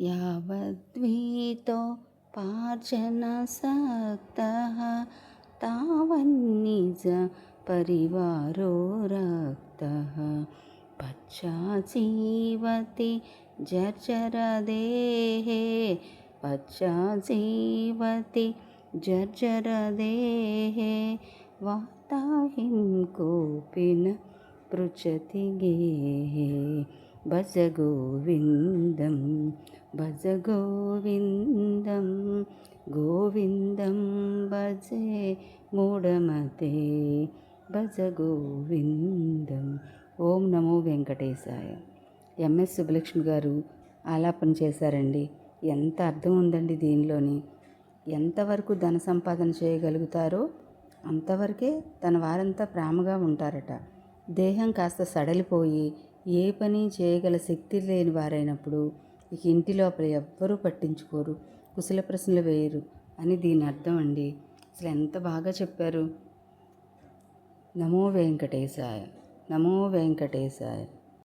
यावद्वीतो पार्जनसक्तः तावन्निज परिवारो रक्तः। पश्चाजीवति जर्जरदेहे पश्चाजीवति जर्जरदेहे वार्ताहिं कोऽपि न पृच्छति गेहे। भज गोविन्द భజ గోవిందం గోవిందం భజే మూఢమతే భజ గోవిందం. ఓం నమో వెంకటేశాయ. ఎంఎస్ సుబ్బలక్ష్మి గారు ఆలాపన చేశారండి. ఎంత అర్థం ఉందండి దీనిలోని. ఎంతవరకు ధన సంపాదన చేయగలుగుతారో అంతవరకే తన వారంతా ప్రేమగా ఉంటారట. దేహం కాస్త సడలిపోయి ఏ పని చేయగల శక్తి లేని వారైనప్పుడు ఇక ఇంటి లోపల ఎవ్వరూ పట్టించుకోరు. కుశల ప్రశ్నలు వేయరు అని దీని అర్థం అండి. అసలు ఎంత బాగా చెప్పారు? నమో వెంకటేశాయ నమో వెంకటేశాయ.